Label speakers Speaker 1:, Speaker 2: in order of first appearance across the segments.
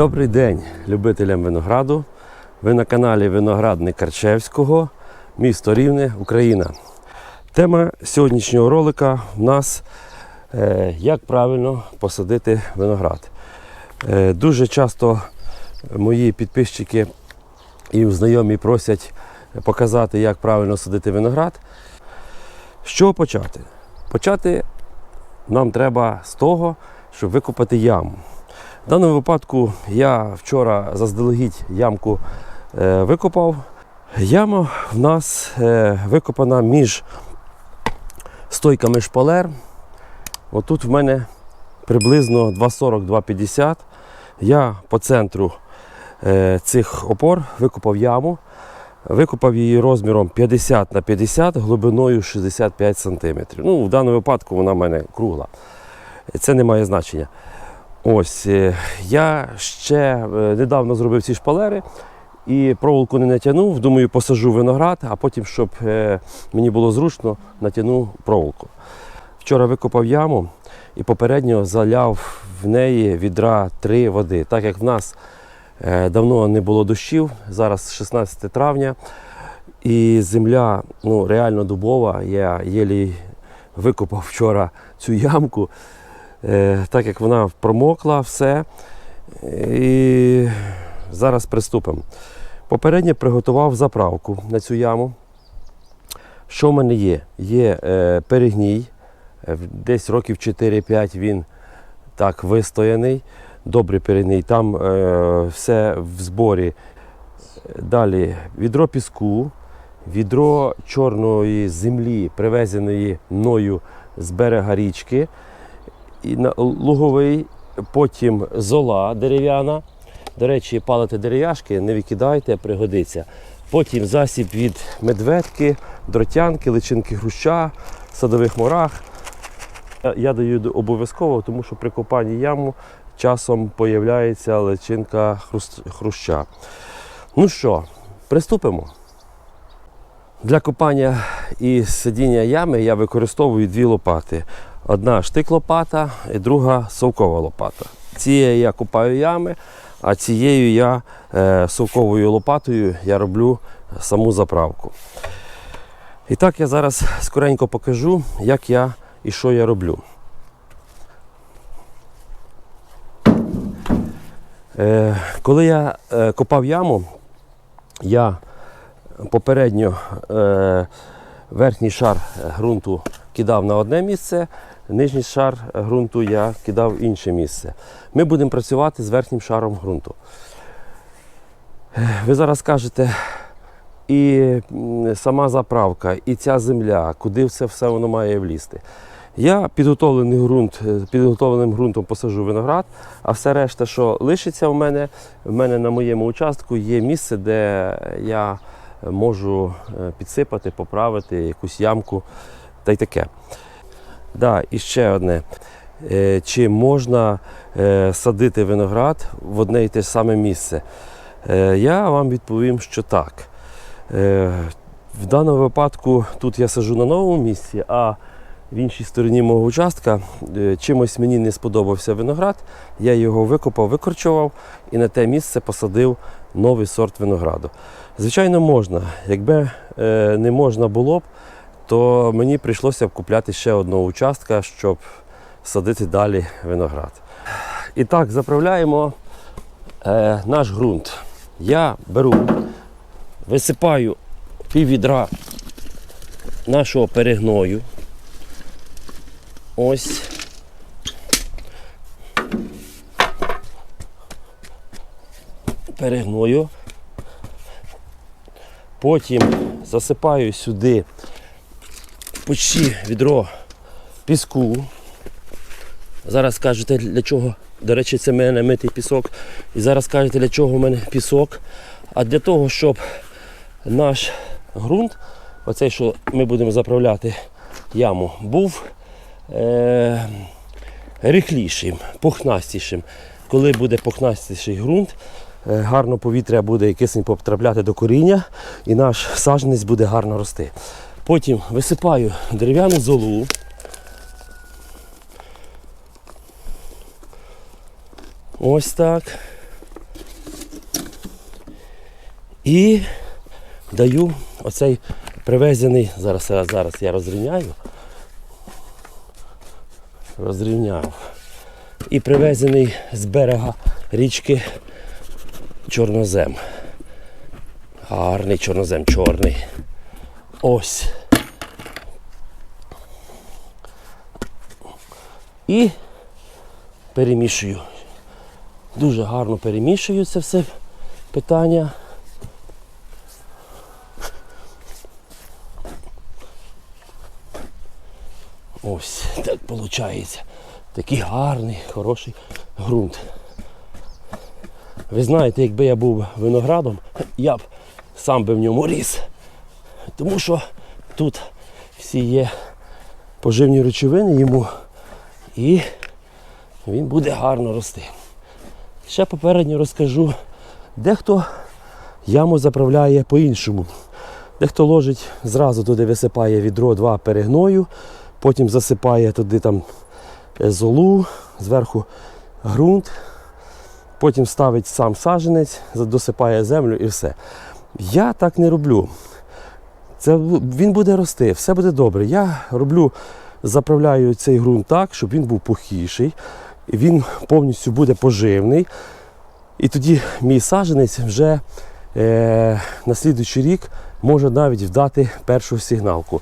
Speaker 1: Добрий день любителям винограду. Ви на каналі Виноградник Карчевського, місто Рівне, Україна. Тема сьогоднішнього ролика в нас е, як правильно посадити виноград. Е, дуже часто мої підписчики і знайомі просять показати, як правильно садити виноград. Чого почати? Почати нам треба з того, щоб викопати яму. В даному випадку я вчора заздалегідь ямку е, викопав. Яма в нас е, викопана між стойками шпалер. Отут в мене приблизно 2,40-2,50. Я по центру е, цих опор викопав яму. Викопав її розміром 50 на 50, глибиною 65 см. Ну, в даному випадку вона в мене кругла. Це не має значення. Ось, е, я ще е, недавно зробив ці шпалери і проволоку не натягнув. Думаю, посажу виноград, а потім, щоб е, мені було зручно, натягну проволоку. Вчора викопав яму і попередньо заляв в неї відра три води. Так як в нас давно не було дощів, зараз 16 травня, і земля ну, реально дубова. Я єлі викопав вчора цю ямку. Е, так як вона промокла, все. І зараз приступимо. Попередньо приготував заправку на цю яму. Що в мене є? Є е, перегній, Е, десь років 4-5 він так вистояний, добрий перегній. Там все в зборі. Далі відро піску, відро чорної землі, привезеної мною з берега річки луговий, потім зола дерев'яна. До речі, палити дерев'яшки, не викидайте, пригодиться. Потім засіб від медведки, дротянки, личинки груща, садових мурах. Я даю обов'язково, тому що при копанні яму часом появляється личинка хруща. Ну що, приступимо. Для копання і сидіння ями я використовую дві лопати. Одна штик-лопата і друга совкова лопата. Цією я копаю ями, а цією я е, совковою лопатою я роблю саму заправку. І так я зараз скоренько покажу, як я і що я роблю. Е, коли я е, копав яму, я попередньо верхній шар ґрунту кидав на одне місце, нижній шар ґрунту я кидав в інше місце. Ми будемо працювати з верхнім шаром ґрунту. Ви зараз скажете, і сама заправка, і ця земля, куди все, все воно має влізти. Я підготовлений ґрунт, е, підготовленим ґрунтом посажу виноград, а все решта, що лишиться в мене, в мене на моєму участку є місце, де я можу е, підсипати, поправити якусь ямку та й таке. Да, і ще одне. Е, Чи можна е, садити виноград в одне і те ж саме місце? Е, Я вам відповім, що так. В даному випадку тут я сажу на новому місці, а в іншій стороні мого участка чимось мені не сподобався виноград. Я його викопав, викорчував і на те місце посадив новий сорт винограду. Звичайно, можна. Якби не можна було б, то мені прийшлося б купляти ще одного участка, щоб садити далі виноград. І так, заправляємо е, наш ґрунт. Я беру, висипаю пів відра нашого перегною. Ось. Перегною. Потім засипаю сюди почти відро піску. Зараз кажете, для чого, до речі, це в мене митий пісок. І зараз кажете, для чого в мене пісок. А для того, щоб наш ґрунт, оцей, що ми будемо заправляти яму, був е- рихлішим, пухнастішим. Коли буде пухнастіший ґрунт, е, гарно повітря буде і кисень потрапляти до коріння, і наш саджанець буде гарно рости. Потім висипаю дерев'яну золу. Ось так. І даю оцей привезений, зараз, зараз я розрівняю. Розрівняв. І привезений з берега річки чорнозем. Гарний чорнозем, чорний. Ось. І перемішую. Дуже гарно перемішую це все питання. Ось так виходить. Такий гарний, хороший ґрунт. Ви знаєте, якби я був виноградом, я б сам би в ньому ріс. Тому що тут всі є поживні речовини йому і він буде гарно рости. Ще попередньо розкажу, дехто яму заправляє по-іншому. Дехто ложить зразу туди висипає відро два перегною, потім засипає туди там е, золу, зверху ґрунт, потім ставить сам саженець, досипає землю і все. Я так не роблю. Це він буде рости, все буде добре. Я роблю, заправляю цей ґрунт так, щоб він був пухіший, він повністю буде поживний. І тоді мій саженець вже е, на слідуючий рік може навіть вдати першу сигналку.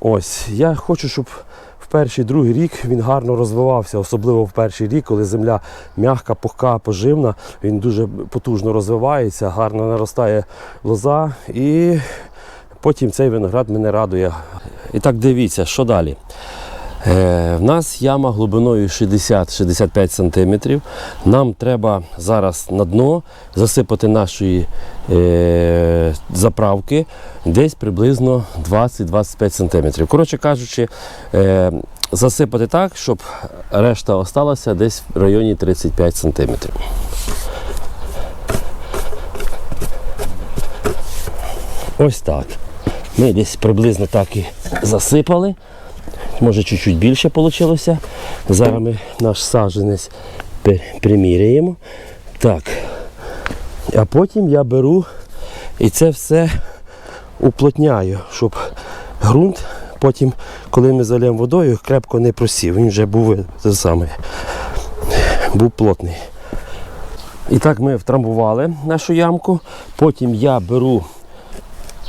Speaker 1: Ось, я хочу, щоб в перший другий рік він гарно розвивався, особливо в перший рік, коли земля м'яка, пухка, поживна, він дуже потужно розвивається, гарно наростає лоза і потім цей виноград мене радує. І так дивіться, що далі. Е, в нас яма глибиною 60-65 см. Нам треба зараз на дно засипати нашої е, заправки десь приблизно 20-25 см. Коротше кажучи, е, засипати так, щоб решта осталася десь в районі 35 см. Ось так. Ми десь приблизно так і засипали. Може чуть-чуть більше вийшло. Зараз ми наш саджанець пе- приміряємо. Так. А потім я беру і це все уплотняю, щоб ґрунт потім, коли ми залємо водою, крепко не просів. Він вже був те саме, був плотний. І так ми втрамбували нашу ямку. Потім я беру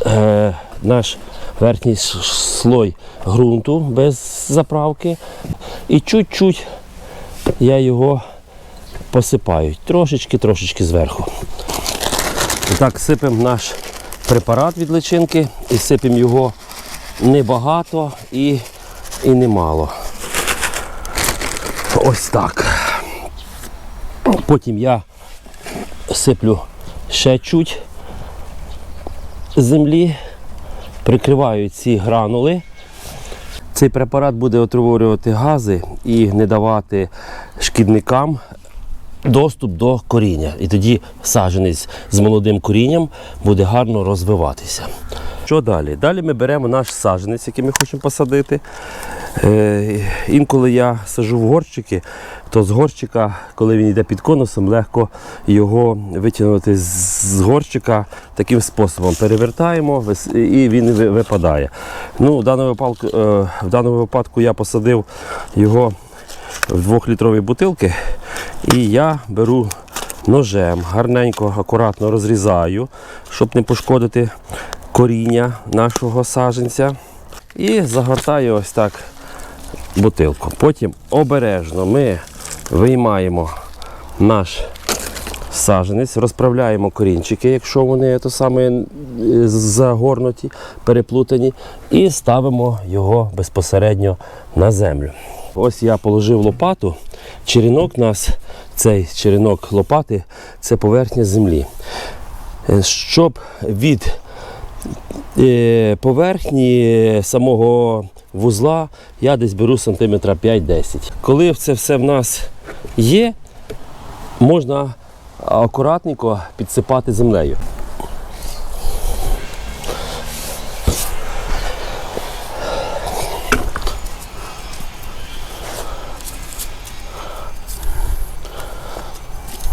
Speaker 1: е, наш верхній слой ґрунту без заправки. І чуть-чуть я його посипаю. Трошечки-трошечки зверху. І так сипемо наш препарат від личинки і сипемо його небагато і, і немало. Ось так. Потім я сиплю ще чуть землі, прикриваю ці гранули. Цей препарат буде отруворювати гази і не давати шкідникам доступ до коріння. І тоді саджанець з молодим корінням буде гарно розвиватися. Що далі? Далі ми беремо наш саджанець, який ми хочемо посадити. Е, інколи я сажу в горщики, то з горщика, коли він йде під конусом, легко його витягнути з горщика таким способом. Перевертаємо і він випадає. Ну, в, даному випадку, е, в даному випадку я посадив його в двохлітрові бутилки, і я беру ножем, гарненько, акуратно розрізаю, щоб не пошкодити коріння нашого саженця. І загортаю ось так бутилку. Потім обережно ми виймаємо наш саженець, розправляємо корінчики, якщо вони то саме е, загорнуті, переплутані, і ставимо його безпосередньо на землю. Ось я положив лопату. Черенок у нас, цей черенок лопати це поверхня землі. Е, Щоб від е, поверхні самого вузла я десь беру сантиметра 5-10. Коли це все в нас є, можна акуратненько підсипати землею.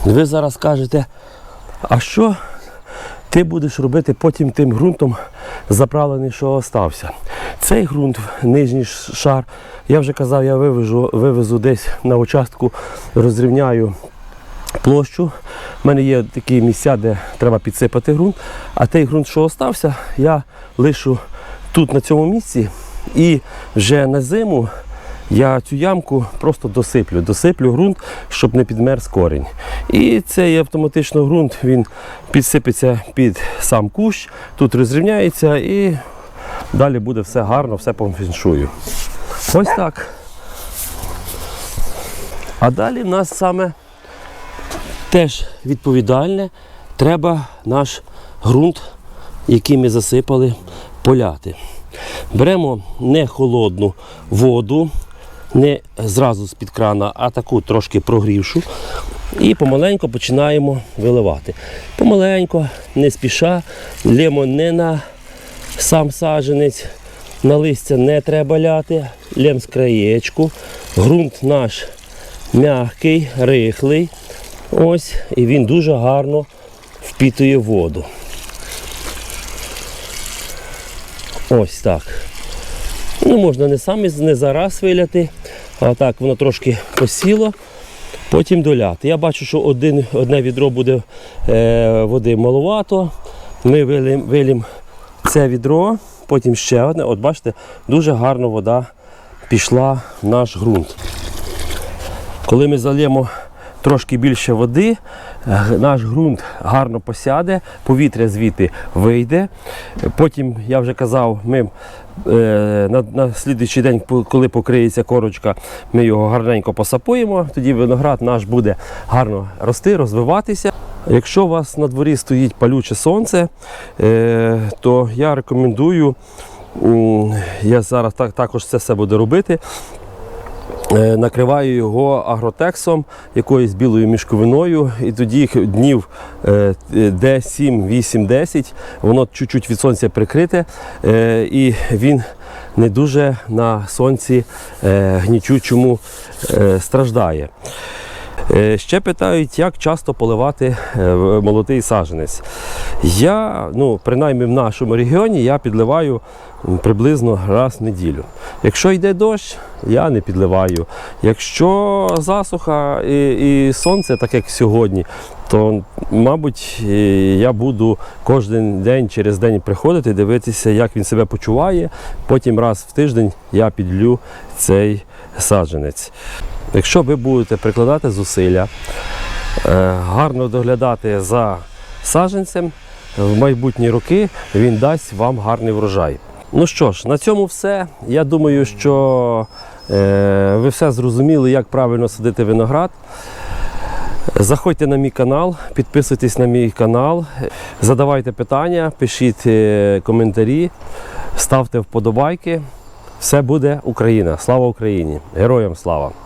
Speaker 1: Ви зараз кажете, а що ти будеш робити потім тим ґрунтом заправлений, що остався. Цей ґрунт, нижній шар, я вже казав, я вивезу, вивезу десь на участку, розрівняю площу. У мене є такі місця, де треба підсипати ґрунт, а той ґрунт, що остався, я лишу тут на цьому місці і вже на зиму я цю ямку просто досиплю. Досиплю ґрунт, щоб не підмерз корінь. І цей автоматично ґрунт він підсипеться під сам кущ, тут розрівняється і далі буде все гарно, все по фіншую. Ось так. А далі в нас саме теж відповідальне, треба наш ґрунт, який ми засипали, поляти. Беремо не холодну воду, не зразу з-під крана, а таку трошки прогрівшу. І помаленьку починаємо виливати. Помаленько, не спіша, лємо не на сам саджанець, на листя не треба ляти, лем з краєчку. Ґрунт наш м'який, рихлий. Ось, і він дуже гарно впітує воду. Ось так. Ну, можна не сам із- не зараз виляти, а так воно трошки посіло, потім доляти. Я бачу, що один, одне відро буде е, води маловато. Ми вилім, вилім це відро, потім ще одне. От бачите, дуже гарно вода пішла в наш ґрунт. Коли ми зальємо трошки більше води, наш ґрунт гарно посяде, повітря звідти вийде. Потім, я вже казав, ми е, на, на слідуючий день, коли покриється корочка, ми його гарненько посапуємо, тоді виноград наш буде гарно рости, розвиватися. Якщо у вас на дворі стоїть палюче сонце, е, то я рекомендую, я зараз так, також це все буду робити. Е, Накриваю його агротексом, якоюсь білою мішковиною, і тоді днів е, де 7, 8, 10, воно чуть-чуть від сонця прикрите, е, і він не дуже на сонці гнічучому страждає. Е, Ще питають, як часто поливати е, молодий саджанець. Я, ну, принаймні в нашому регіоні, я підливаю приблизно раз в неділю. Якщо йде дощ, я не підливаю. Якщо засуха і, і сонце, так як сьогодні, то, мабуть, е, я буду кожен день через день приходити, дивитися, як він себе почуває. Потім раз в тиждень я підлю цей саджанець. Якщо ви будете прикладати зусилля, е, гарно доглядати за саджанцем, в майбутні роки він дасть вам гарний врожай. Ну що ж, на цьому все. Я думаю, що е, ви все зрозуміли, як правильно садити виноград. Заходьте на мій канал, підписуйтесь на мій канал, задавайте питання, пишіть е, коментарі, ставте вподобайки. Все буде Україна. Слава Україні! Героям слава!